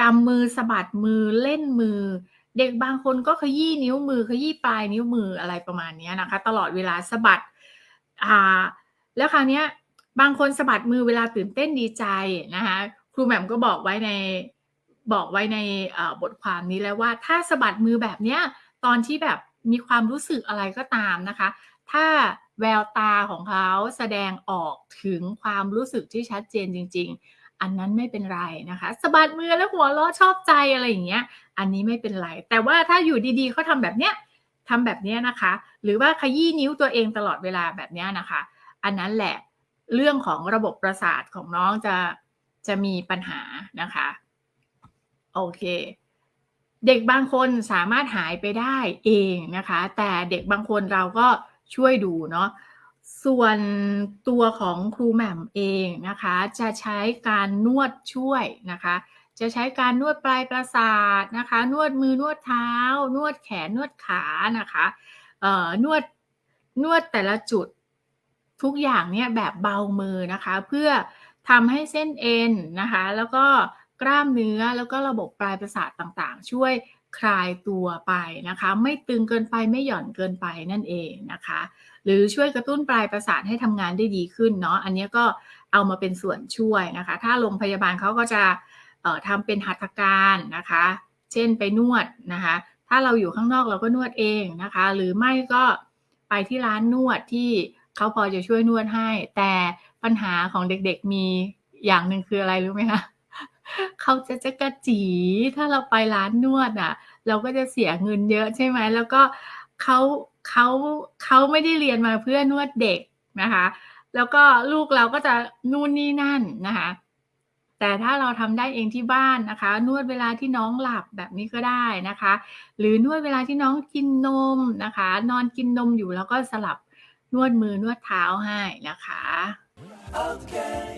กำมือสะบัดมือเล่นมือ เด็กบางคนก็ขยี้นิ้วมือขยี้ปลายนิ้วมืออะไรประมาณนี้นะคะ ตลอดเวลาสะบัดอ่าแล้วคราวนี้บางคนสะบัดมือเวลาตื่นเต้นดีใจนะคะครูแหม่มก็บอกไว้ในบอกไว้ในบทความนี้แล้วว่า ถ้าสะบัดมือแบบเนี้ยตอนที่แบบมีความรู้สึกอะไรก็ตามนะคะ ถ้าแววตาของเขาแสดงออกถึงความรู้สึกที่ชัดเจนจริง อันนั้นไม่เป็นไรนะคะสะบัดมือแล้วหัวเราะชอบใจอะไรอย่างเงี้ย อันนี้ไม่เป็นไร แต่ว่าถ้าอยู่ดีๆเขาทำแบบเนี้ยทำแบบเนี้ยนะคะ หรือว่าขยี้นิ้วตัวเองตลอดเวลาแบบเนี้ยนะคะ อันนั้นแหละเรื่องของระบบประสาทของน้องจะจะมีปัญหานะคะโอเค เด็กบางคนสามารถหายไปได้เองนะคะ แต่เด็กบางคนเราก็ช่วยดูเนาะ ส่วนตัวของครูแหม่มเองนะคะ จะใช้การนวดช่วยนะคะ จะใช้การนวดปลายประสาทนะคะ นวดมือนวดเท้า นวดแขนนวดขานะคะเอ่อนวดนวดแต่ละจุดทุกอย่างเนี่ยแบบเบามือนะคะ เพื่อทำให้เส้นเอ็นนะคะ แล้วก็กล้ามเนื้อแล้วก็ระบบปลายประสาทต่างๆ ช่วย คลายตัวไปนะคะ ไม่ตึงเกินไปไม่หย่อนเกินไปนั่นเองนะคะ หรือช่วยกระตุ้นปลายประสาทให้ทำงานได้ดีขึ้นเนาะอันนี้ก็เอามาเป็นส่วนช่วยนะคะ ถ้าโรงพยาบาลเขาก็จะทำเป็นหัตถการนะคะ เช่นไปนวดนะคะ ถ้าเราอยู่ข้างนอกเราก็นวดเองนะคะ หรือไม่ก็ไปที่ร้านนวดที่เขาพอจะช่วยนวดให้ แต่ปัญหาของเด็กๆมีอย่างหนึ่งคืออะไรรู้ไหมคะ? เขาจะจ๊ะกะจี ถ้าเราไปร้านนวดอะ เราก็จะเสียเงินเยอะใช่ไหม แล้วก็เขาเขาเขาไม่ได้เรียนมาเพื่อนวดเด็กนะคะ แล้วก็ลูกเราก็จะนู่นนี่นั่นนะคะ แต่ถ้าเราทำได้เองที่บ้านนะคะ นวดเวลาที่น้องหลับแบบนี้ก็ได้นะคะ หรือนวดเวลาที่น้องกินนมนะคะ นอนกินนมอยู่แล้วก็สลับนวดมือนวดเท้าให้นะคะ okay.